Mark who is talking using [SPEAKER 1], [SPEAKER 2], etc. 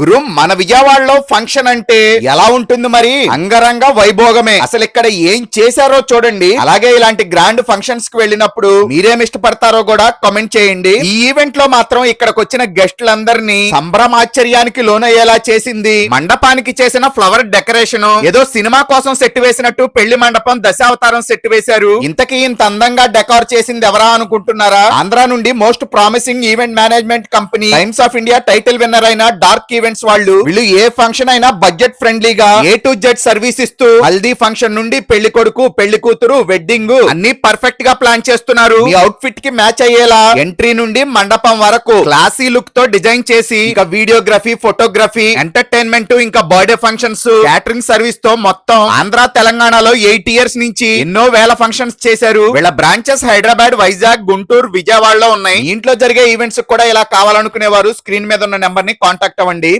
[SPEAKER 1] గురు మన విజయవాడలో ఫంక్షన్ అంటే ఎలా ఉంటుంది మరి? అంగరంగ వైభోగమే. అసలు ఇక్కడ ఏం చేశారో చూడండి. అలాగే ఇలాంటి గ్రాండ్ ఫంక్షన్స్కి వెళ్ళినప్పుడు మీరేం ఇష్టపడతారో కూడా కామెంట్ చేయండి. ఈ ఈవెంట్లో మాత్రం ఇక్కడికి వచ్చిన గెస్టులందరినీ సంభ్రమాశ్చర్యానికి లోనయ్యేలా చేసింది. మండపానికి చేసిన ఫ్లవర్ డెకరేషన్ ఏదో సినిమా కోసం సెట్ వేసినట్టు పెళ్ళి మండపం దశావతారం సెట్ వేశారు. ఇంతకీ ఇంత అందంగా డెకార్ చేసింది ఎవరా అనుకుంటున్నారా? ఆంధ్ర నుండి most promising event management company times of India title winner అయిన డార్క్ ఈవెంట్ ఈవెంట్స్ వాళ్ళు వీళ్ళు ఏ ఫంక్షన్ అయినా బడ్జెట్ ఫ్రెండ్లీగా ఏ టు జెడ్ సర్వీస్ ఇస్తూ హల్దీ ఫంక్షన్ నుండి పెళ్ళి కొడుకు పెళ్ళి కూతురు వెడ్డింగ్ అన్ని పర్ఫెక్ట్గా ప్లాన్ చేస్తున్నారు. మీ అవుట్ ఫిట్కి మ్యాచ్ అయ్యేలా ఎంట్రీ నుండి మండపం వరకు క్లాసీ లుక్తో డిజైన్ చేసి ఇంకా వీడియోగ్రఫీ ఫోటోగ్రఫీ ఎంటర్టైన్మెంట్ ఇంకా బర్త్డే ఫంక్షన్స్ క్యాటరింగ్ సర్వీస్తో మొత్తం ఆంధ్ర తెలంగాణలో ఎయిట్ ఇయర్స్ నుంచి ఎన్నో వేల ఫంక్షన్స్ చేశారు. వీళ్ళ బ్రాంచెస్ హైదరాబాద్ వైజాగ్ గుంటూరు విజయవాడలో ఉన్నాయి. ఇంట్లో జరిగే ఈవెంట్స్ కూడా ఇలా కావాలనుకునే వారు స్క్రీన్ మీద ఉన్న నెంబర్ని కాంటాక్ట్ అవ్వండి.